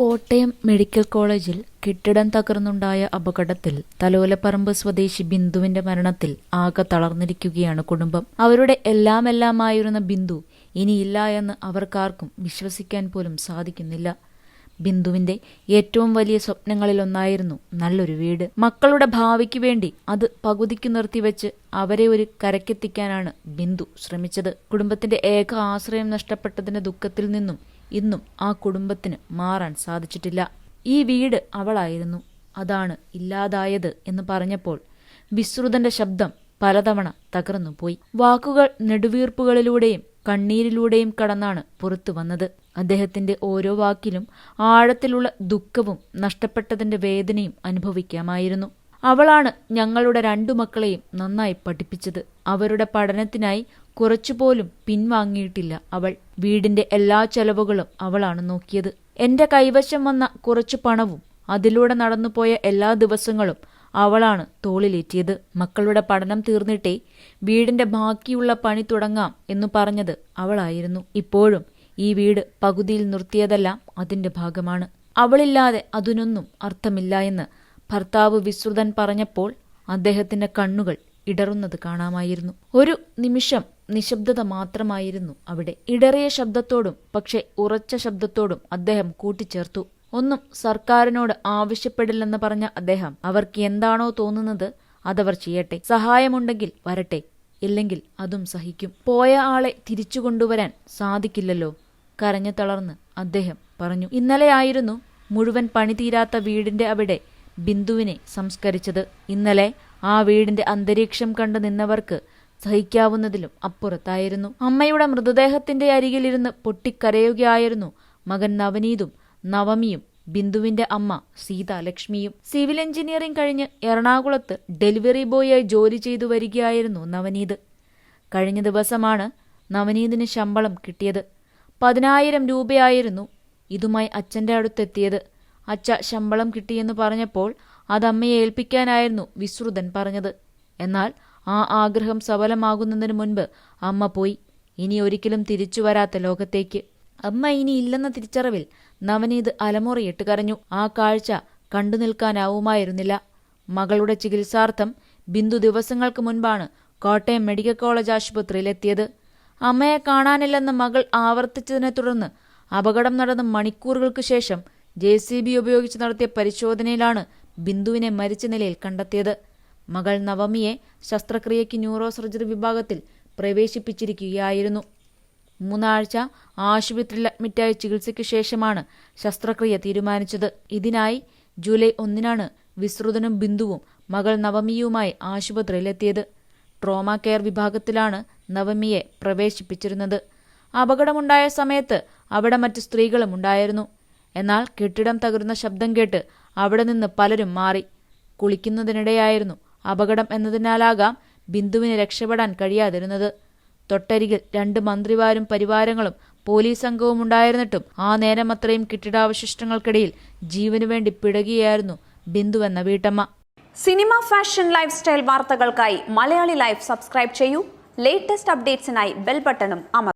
Kottayam medical കോളേജിൽ കെട്ടിടം തകർന്നുണ്ടായ അപകടത്തിൽ തലോലപ്പറമ്പ് സ്വദേശി ബിന്ദുവിന്റെ മരണത്തിൽ ആകെ തളർന്നിരിക്കുകയാണ് കുടുംബം. അവരുടെ എല്ലാമെല്ലാമായിരുന്ന ബിന്ദു ഇനിയില്ല എന്ന് അവർക്കാർക്കും വിശ്വസിക്കാൻ പോലും സാധിക്കുന്നില്ല. ബിന്ദുവിന്റെ ഏറ്റവും വലിയ സ്വപ്നങ്ങളിലൊന്നായിരുന്നു നല്ലൊരു വീട്. മക്കളുടെ ഭാവിക്ക് വേണ്ടി അത് പകുതിക്ക് നിർത്തിവെച്ച് അവരെ ഒരു കരക്കെത്തിക്കാനാണ് ബിന്ദു ശ്രമിച്ചത്. കുടുംബത്തിന്റെ ഏക ആശ്രയം നഷ്ടപ്പെട്ടതിന്റെ ദുഃഖത്തിൽ നിന്നും ഇന്നും ആ കുടുംബത്തിന് മാറാൻ സാധിച്ചിട്ടില്ല. ഈ വീട് അവളായിരുന്നു. അതാണ് ഇല്ലാതായത് എന്ന് പറഞ്ഞപ്പോൾ വിശ്രുതന്റെ ശബ്ദം പലതവണ തകർന്നുപോയി. വാക്കുകൾ നെടുവീർപ്പുകളിലൂടെയും കണ്ണീരിലൂടെയും കടന്നാണ് പുറത്തു വന്നത്. അദ്ദേഹത്തിന്റെ ഓരോ വാക്കിലും ആഴത്തിലുള്ള ദുഃഖവും നഷ്ടപ്പെട്ടതിന്റെ വേദനയും അനുഭവിക്കാമായിരുന്നു. അവളാണ് ഞങ്ങളുടെ രണ്ടു മക്കളെയും നന്നായി പഠിപ്പിച്ചത്. അവരുടെ പഠനത്തിനായി കുറച്ചുപോലും പിൻവാങ്ങിയിട്ടില്ല അവൾ. വീടിന്റെ എല്ലാ ചെലവുകളും അവളാണ് നോക്കിയത്. എന്റെ കൈവശം വന്ന കുറച്ചു പണവും അതിലൂടെ നടന്നുപോയ എല്ലാ ദിവസങ്ങളും അവളാണ് തോളിലേറ്റിയത്. മക്കളുടെ പഠനം തീർന്നിട്ടേ വീടിന്റെ ബാക്കിയുള്ള പണി തുടങ്ങാം എന്നു പറഞ്ഞത് അവളായിരുന്നു. ഇപ്പോഴും ഈ വീട് പകുതിയിൽ നിർത്തിയതെല്ലാം അതിന്റെ ഭാഗമാണ്. അവളില്ലാതെ അതിനൊന്നും അർത്ഥമില്ല എന്ന് ഭർത്താവ് വിശ്രുതൻ പറഞ്ഞപ്പോൾ അദ്ദേഹത്തിന്റെ കണ്ണുകൾ ഇടറുന്നത് കാണാമായിരുന്നു. ഒരു നിമിഷം നിശബ്ദത മാത്രമായിരുന്നു അവിടെ. ഇടറിയ ശബ്ദത്തോടും പക്ഷെ ഉറച്ച ശബ്ദത്തോടും അദ്ദേഹം കൂട്ടിച്ചേർത്തു. ഒന്നും സർക്കാരിനോട് ആവശ്യപ്പെടില്ലെന്ന് പറഞ്ഞ അദ്ദേഹം അവർക്ക് എന്താണോ തോന്നുന്നത് അതവർ ചെയ്യട്ടെ. സഹായമുണ്ടെങ്കിൽ വരട്ടെ. ഇല്ലെങ്കിൽ അതും സഹിക്കും. പോയ ആളെ തിരിച്ചു കൊണ്ടുവരാൻ സാധിക്കില്ലല്ലോ. കരഞ്ഞു തളർന്ന് അദ്ദേഹം പറഞ്ഞു. ഇന്നലെയായിരുന്നു മുഴുവൻ പണി തീരാത്ത വീടിന്റെ അവിടെ ബിന്ദുവിനെ സംസ്കരിച്ചത്. ഇന്നലെ ആ വീടിന്റെ അന്തരീക്ഷം കണ്ടു നിന്നവർക്ക് സഹിക്കാവുന്നതിലും അപ്പുറത്തായിരുന്നു. അമ്മയുടെ മൃതദേഹത്തിന്റെ അരികിലിരുന്ന് പൊട്ടിക്കരയുകയായിരുന്നു മകൻ നവനീതും. നവമിയും ബിന്ദുവിന്റെ അമ്മ സീത ലക്ഷ്മിയും. സിവിൽ എഞ്ചിനീയറിംഗ് കഴിഞ്ഞ് എറണാകുളത്ത് ഡെലിവറി ബോയായി ജോലി ചെയ്തു വരികയായിരുന്നു നവനീത്. കഴിഞ്ഞ ദിവസമാണ് നവനീതിന് ശമ്പളം കിട്ടിയത്. പതിനായിരം രൂപയായിരുന്നു ഇതുമായി അച്ഛന്റെ അടുത്തെത്തിയത്. അച്ഛ ശമ്പളം കിട്ടിയെന്ന് പറഞ്ഞപ്പോൾ അത് അമ്മയെ ഏൽപ്പിക്കാനായിരുന്നു വിശ്രുതൻ പറഞ്ഞത്. എന്നാൽ ആ ആഗ്രഹം സഫലമാകുന്നതിന് മുൻപ് അമ്മ പോയി. ഇനി ഒരിക്കലും തിരിച്ചു വരാത്ത ലോകത്തേക്ക്. അമ്മ ഇനി ഇല്ലെന്ന തിരിച്ചറിവിൽ നവനീത് അലമുറയിട്ട് കരഞ്ഞു. ആ കാഴ്ച കണ്ടു നിൽക്കാനാവുമായിരുന്നില്ല. മകളുടെ ചികിത്സാർത്ഥം ബിന്ദു ദിവസങ്ങൾക്ക് മുൻപാണ് കോട്ടയം മെഡിക്കൽ കോളേജ് ആശുപത്രിയിലെത്തിയത്. അമ്മയെ കാണാനില്ലെന്ന് മകൾ ആവർത്തിച്ചതിനെ തുടർന്ന് അപകടം നടന്ന മണിക്കൂറുകൾക്ക് ശേഷം ജെ സി ബി ഉപയോഗിച്ച് നടത്തിയ പരിശോധനയിലാണ് ബിന്ദുവിനെ മരിച്ച നിലയിൽ കണ്ടെത്തിയത്. മകൾ നവമിയെ ശസ്ത്രക്രിയയ്ക്ക് ന്യൂറോ സർജറി വിഭാഗത്തിൽ പ്രവേശിപ്പിച്ചിരിക്കുകയായിരുന്നു. മൂന്നാഴ്ച ആശുപത്രിയിൽ അഡ്മിറ്റായ ചികിത്സയ്ക്ക് ശേഷമാണ് ശസ്ത്രക്രിയ തീരുമാനിച്ചത്. ഇതിനായി ജൂലൈ ഒന്നിനാണ് വിശ്രുതനും ബിന്ദുവും മകൾ നവമിയുമായി ആശുപത്രിയിലെത്തിയത്. ട്രോമ കെയർ വിഭാഗത്തിലാണ് നവമിയെ പ്രവേശിപ്പിച്ചിരുന്നത്. അപകടമുണ്ടായ സമയത്ത് അവിടെ മറ്റു സ്ത്രീകളും ഉണ്ടായിരുന്നു. എന്നാൽ കെട്ടിടം തകരുന്ന ശബ്ദം കേട്ട് അവിടെ നിന്ന് പലരും മാറി. കുളിക്കുന്നതിനിടെയായിരുന്നു അപകടം എന്നതിനാലാകാം ബിന്ദുവിന് രക്ഷപ്പെടാൻ കഴിയാതിരുന്നത്. തൊട്ടരികിൽ രണ്ട് മന്ത്രിമാരും പരിവാരങ്ങളും പോലീസ് സംഘവും ഉണ്ടായിരുന്നിട്ടും ആ നേരം അത്രയും കെട്ടിടാവശിഷ്ടങ്ങൾക്കിടയിൽ ജീവനു വേണ്ടി പിടകിയായിരുന്നു ബിന്ദു എന്ന വീട്ടമ്മ. സിനിമ ഫാഷൻ ലൈഫ് സ്റ്റൈൽ വാർത്തകൾക്കായി മലയാളി ലൈഫ് സബ്സ്ക്രൈബ് ചെയ്യൂ. ലേറ്റസ്റ്റ് അപ്ഡേറ്റ്സിനായി ബെൽ ബട്ടണും അമർ